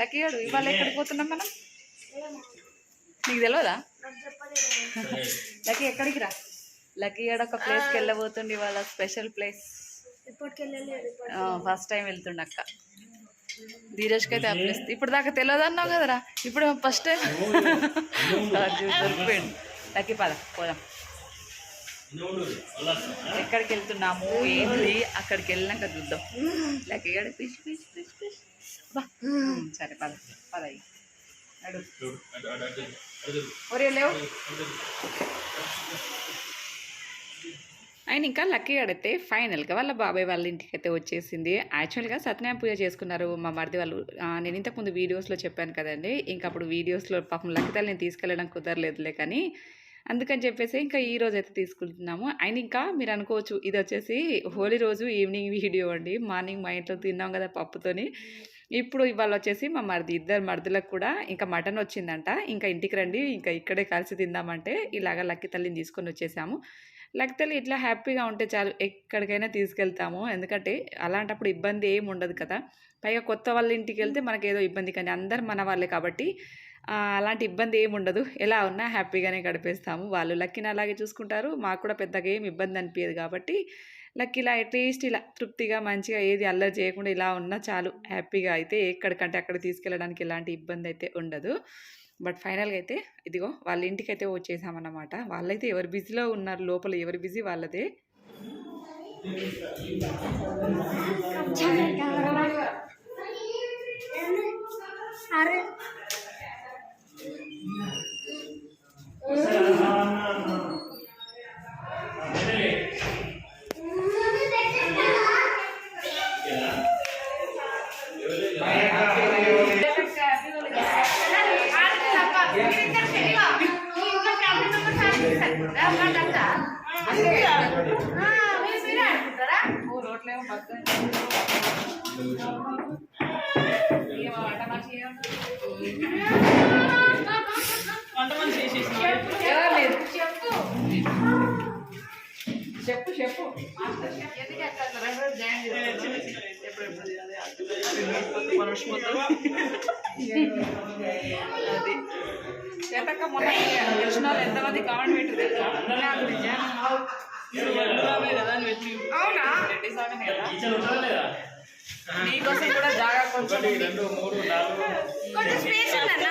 Lucky గారు ఇవాళ ఎక్కడికి పోతున్నాం మనం? నీకు తెలియదా లక్కీ ఎక్కడికి రా? లక్కీ గారు ఒక ప్లేస్కి వెళ్ళబోతుండే ఇవాళ స్పెషల్ ప్లేస్ ఫస్ట్ టైం వెళ్తుండ అక్క. ధీరజ్కి అయితే ఆ ప్లేస్ ఇప్పుడు దాకా తెలియదు అన్నావు కదరా? ఇప్పుడు ఫస్ట్ టైం దొరికిపోయింది లక్కీ పద పోదాం. ఎక్కడికి వెళ్తున్నాము? ఏంటి అక్కడికి వెళ్ళినాక చూద్దాం. లక్కీ గడ పిచ్చి పిచ్చి పిచ్చి పిచ్చి. సరే పద పద ఒరే లేవు ఆయన ఇంకా లక్కీ అడిగితే ఫైనల్గా వాళ్ళ బాబాయ్ వాళ్ళ ఇంటికి అయితే వచ్చేసింది. యాక్చువల్గా సత్యనారాయణ పూజ చేసుకున్నారు మా మరిది వాళ్ళు. నేను ఇంతకుముందు వీడియోస్లో చెప్పాను కదండి. ఇంకా అప్పుడు వీడియోస్లో పాపం లక్కీ తల్లి నేను తీసుకెళ్ళడం కుదరలేదులే కానీ అందుకని చెప్పేసి ఇంకా ఈ రోజు అయితే తీసుకుంటున్నాము. అండ్ ఇంకా మీరు అనుకోవచ్చు ఇది వచ్చేసి హోలీ రోజు ఈవినింగ్ వీడియో అండి. మార్నింగ్ మా ఇంట్లో తిన్నాం కదా పప్పుతోని. ఇప్పుడు ఇవాళ వచ్చేసి మా మరిది ఇద్దరు మరిదులకు కూడా ఇంకా మటన్ వచ్చిందంట. ఇంకా ఇంటికి రండి ఇంకా ఇక్కడే కలిసి తిందామంటే ఇలాగ లక్కీ తల్లిని తీసుకొని వచ్చేసాము. లక్కీ తల్లి ఇట్లా హ్యాపీగా ఉంటే చాలు ఎక్కడికైనా తీసుకెళ్తాము. ఎందుకంటే అలాంటప్పుడు ఇబ్బంది ఏం ఉండదు కదా. పైగా కొత్త వాళ్ళ ఇంటికి వెళ్తే మనకి ఏదో ఇబ్బంది కానీ అందరు మన వాళ్ళే కాబట్టి అలాంటి ఇబ్బంది ఏమి ఉండదు. ఎలా ఉన్నా హ్యాపీగానే గడిపేస్తాము. వాళ్ళు లక్కీని అలాగే చూసుకుంటారు. మాకు కూడా పెద్దగా ఏం ఇబ్బంది అనిపించదు కాబట్టి లక్కీ ఇలా అట్లీస్ట్ ఇలా తృప్తిగా మంచిగా ఏది అల్లరి చేయకుండా ఇలా ఉన్నా చాలు. హ్యాపీగా అయితే ఎక్కడికంటే అక్కడ తీసుకెళ్ళడానికి ఎలాంటి ఇబ్బంది అయితే ఉండదు. బట్ ఫైనల్గా అయితే ఇదిగో వాళ్ళ ఇంటికి అయితే వచ్చేసామన్నమాట. వాళ్ళైతే ఎవరు బిజీలో ఉన్నారు లోపల ఎవరి బిజీ వాళ్ళదే. అరే చెప్పు చెప్పు. ఎప్పుడు అది. చేతక్క మొన్న తెలిసిన వాళ్ళు ఎంతమంది కామెంట్ పెట్టారు తెలుసా? నా గురించి అవునా? రెడ్డి సాగనే కదా నీకోసం కూడా జాగా కొంచెం ఉంది. కొంచెం స్పేస్ ఉందన్న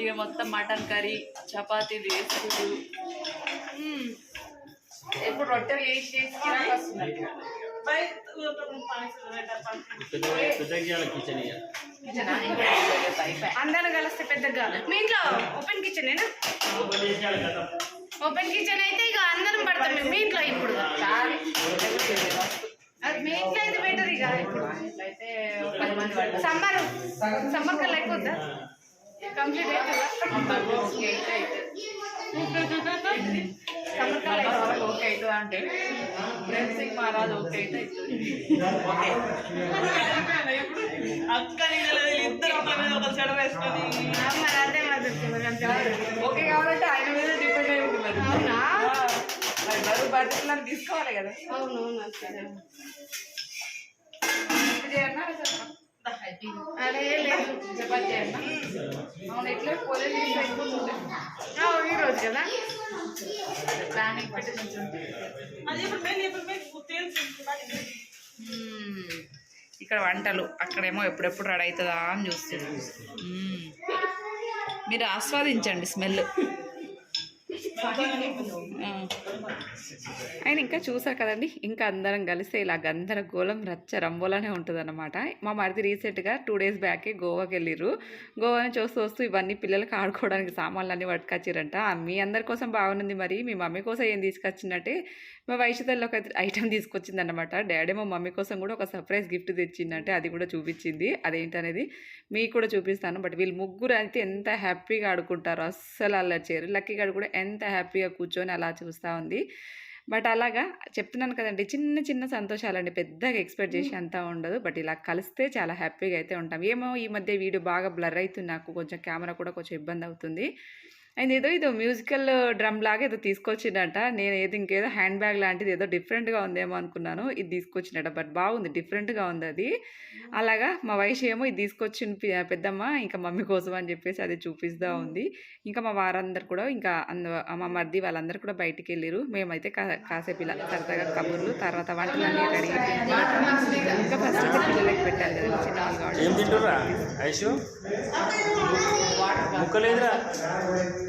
ఇక మొత్తం మటన్ కర్రీ చపాతీలు వేసుకుంటూ ఎప్పుడు రొట్టెలు వేసి గిరాకీ వస్తున్నాయి. కిచెనా? అందరం లేదు, కలిస్తే పెద్దగా మీ ఇంట్లో ఓపెన్ కిచెన్ ఓపెన్ కిచెన్ అయితే ఇక అందరం పడతాం మేము. మీ ఇంట్లో ఇప్పుడు? అది మీ ఇంట్లో అయితే బెటర్ ఇక. ఇప్పుడు మంది సమ్మర్ సమ్మర్ కల్లా అయిపోద్దా? కంప్లీట్ అయిపోతుందా ఓకే వాళ్ళకి అవుతుంది అంటే? మహారాజ్ ఓకే అయితే ఓకే. కావాలంటే ఆయన మీద డిపెండ్ అయి ఉంటుంది మరి. అవునా మరి బరువు తీసుకోవాలి కదా. అవునవును సరే. ఇప్పుడు అదే లేదు చపాతి చేయన్నా అవును ఎట్లా? పోలేదు అయిపోతుండే ఆ, ఈ రోజు కదా? ప్లానింగ్ పెట్టి. ఇక్కడ వంటలు అక్కడేమో ఎప్పుడెప్పుడు రెడీ అవుతుందా అని చూస్తుంది. మీరు ఆస్వాదించండి స్మెల్. ఆయన ఇంకా చూసారు కదండి ఇంకా అందరం కలిసి ఇలా గందరగోళం రచ్చ రంబోలానే ఉంటుంది అనమాట మా మరిది రీసెంట్గా టూ డేస్ బ్యాకే గోవాకి వెళ్ళిర్రు. గోవాని చూస్తూ వస్తూ ఇవన్నీ పిల్లలకి ఆడుకోవడానికి సామాన్లు అన్నీ పట్టుకొచ్చిరంట మీ అందరి కోసం బాగుంది మరి మీ మమ్మీ కోసం ఏం తీసుకొచ్చిందంటే మా వైశ్యతల్లో ఒక ఐటెం తీసుకొచ్చింది అనమాట డాడీ మా మమ్మీ కోసం కూడా ఒక సర్ప్రైజ్ గిఫ్ట్ తెచ్చిందంటే అది కూడా చూపించింది. అదేంటనేది మీకు కూడా చూపిస్తాను. బట్ వీళ్ళు ముగ్గురు అయితే ఎంత హ్యాపీగా ఆడుకుంటారో అస్సలు అల్లరి చేయరు. లక్కీ గారు కూడా ఎంత హ్యాపీగా కూర్చొని అలా చూస్తూ ఉంది. బట్ అలాగా చెప్తున్నాను కదండి చిన్న చిన్న సంతోషాలండి. పెద్దగా ఎక్స్పెక్ట్ చేసి అంతా ఉండదు. బట్ ఇలా కలిస్తే చాలా హ్యాపీగా అయితే ఉంటాం. ఏమో ఈ మధ్య వీడియో బాగా బ్లర్ అవుతుంది నాకు కొంచెం కెమెరా కూడా కొంచెం ఇబ్బంది అవుతుంది. ఆయన ఏదో ఇదో మ్యూజికల్ డ్రమ్ లాగా ఏదో తీసుకొచ్చిండట. నేను ఏదో ఇంకేదో హ్యాండ్ బ్యాగ్ లాంటిది ఏదో డిఫరెంట్గా ఉందేమో అనుకున్నాను. ఇది తీసుకొచ్చిండట. బట్ బాగుంది. డిఫరెంట్గా ఉంది అది. అలాగా మా వయసు ఏమో ఇది తీసుకొచ్చిన పెద్దమ్మ ఇంకా మమ్మీ కోసం అని చెప్పేసి అది చూపిస్తూ ఉంది. ఇంకా మా వారందరు కూడా ఇంకా అంద మా మర్ది వాళ్ళందరూ కూడా బయటికి వెళ్ళారు. మేమైతే కా కాసేపు ఇలా సరదాగా కబుర్లు తర్వాత వంటలన్నీ రెడీ ఇంకా ఫస్ట్ అయితే పిల్లలకి పెట్టాలి కదా. చిన్న వాళ్ళు ముక్కలేదురా?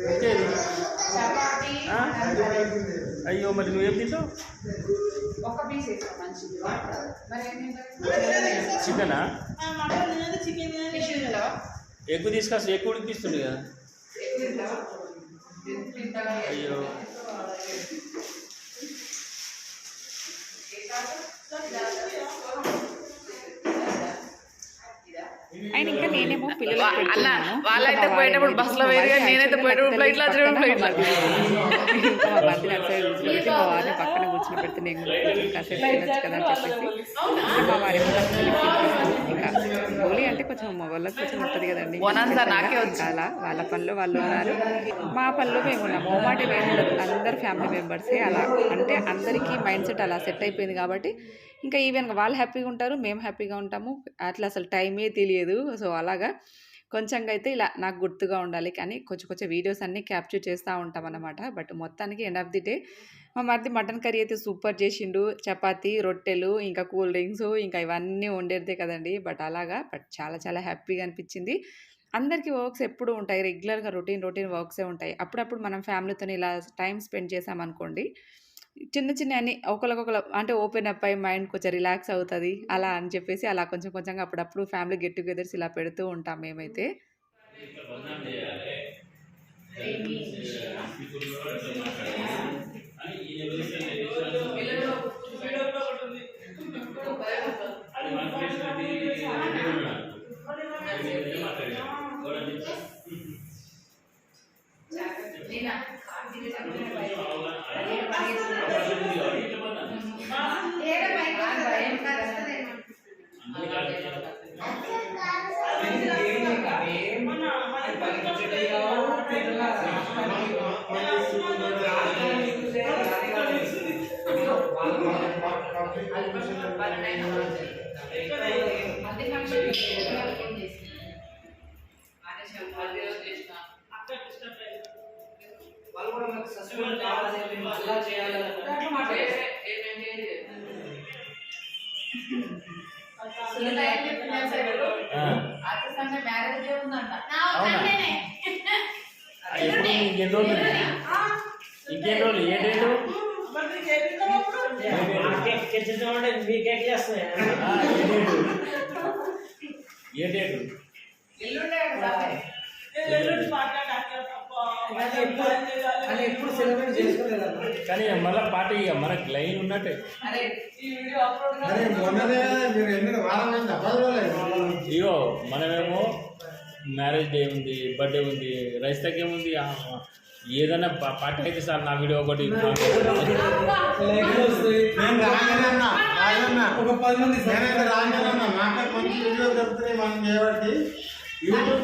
ఇంకేది? అయ్యో మరి నువ్వేం తింటావు? చికెనా? ఎగ్గు తీసుకొస్తా ఎక్కువ ఉడికిస్తుండే కదా. అయ్యో. ఆయన ఇంకా నేనేమో పిల్లలు అన్న, వాళ్ళైతే పోయేటప్పుడు బస్సులో వేరు కానీ నేనైతే పోయేటప్పుడు ఫ్లైట్లో వచ్చేటప్పుడు ఫ్లైట్లో. పక్కన కూర్చొని పెడితే నేను కాసేపు కదా అని చెప్పేసి మా వారి ఇంకా హోలీ అంటే కొంచెం మగవాళ్ళకి కొంచెం ఉంటుంది కదండి. అలా వాళ్ళ పనిలో వాళ్ళు ఉన్నారు. మా పనిలో మేము ఉన్నాం. మోమాటి అందరు ఫ్యామిలీ మెంబర్సే అలా. అంటే అందరికీ మైండ్ సెట్ అలా సెట్ అయిపోయింది కాబట్టి ఇంకా ఈవెన్గా వాళ్ళు హ్యాపీగా ఉంటారు. మేము హ్యాపీగా ఉంటాము. అట్లా అసలు టైమే తెలియదు. సో అలాగా కొంచెంగా అయితే ఇలా నాకు గుర్తుగా ఉండాలి. కానీ కొంచెం కొంచెం వీడియోస్ అన్నీ క్యాప్చర్ చేస్తూ ఉంటాం అన్నమాట. బట్ మొత్తానికి ఎండ్ ఆఫ్ ది డే మా మరిది మటన్ కర్రీ అయితే సూపర్ చేసిండు. చపాతీ రొట్టెలు ఇంకా కూల్ డ్రింక్స్ ఇంకా ఇవన్నీ వండేదే కదండి. బట్ అలాగా బట్ చాలా చాలా హ్యాపీగా అనిపించింది. అందరికీ వర్క్స్ ఎప్పుడు ఉంటాయి. రెగ్యులర్గా రొటీన్ రొటీన్ వర్క్సే ఉంటాయి. అప్పుడప్పుడు మనం ఫ్యామిలీతో ఇలా టైం స్పెండ్ చేసామనుకోండి చిన్న చిన్న అన్ని ఒకరికొకరు అంటే ఓపెన్ అప్ అయ్యి మైండ్ కొంచెం రిలాక్స్ అవుతుంది అలా అని చెప్పేసి అలా కొంచెం కొంచెంగా అప్పుడప్పుడు ఫ్యామిలీ గెట్ టుగెదర్స్ ఇలా పెడుతూ ఉంటాం మేమైతే ఆ. OK! ఇంకెన్ని రోజులు? ఇంకెన్ని రోజులు? ఏ డేటు? ఏ డేటు? ఏ డేటు? అని ఎప్పుడు సెలబ్రేట్ చేసుకోలేదన్న కానీ మళ్ళీ పార్టీ ఇక మనకు లైన్ ఉన్నట్టే. ఇగో మనమేమో మ్యారేజ్ డే ఉంది బర్త్డే ఉంది రైస్ ఏముంది ఆ, ఏదైనా పా- పార్టీ అయితే సార్ నా వీడియో ఒకటి ఒక పది మంది నేనైతే రాగానన్నా నాకే మంచి వీడియో దొరుకుతున్నాయి మనం చేయబట్టి. యూట్యూబ్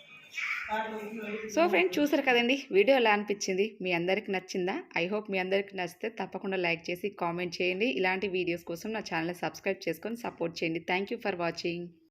సో ఫ్రెండ్ చూసారు కదండి వీడియో ఎలా అనిపించింది? మీ అందరికి నచ్చిందా? ఐ హోప్ మీ అందరికి నచ్చితే తప్పకుండా లైక్ చేసి కామెంట్ చేయండి. ఇలాంటి వీడియోస్ కోసం నా ఛానల్ సబ్స్క్రైబ్ చేసుకొని సపోర్ట్ చేయండి. Thank you for watching.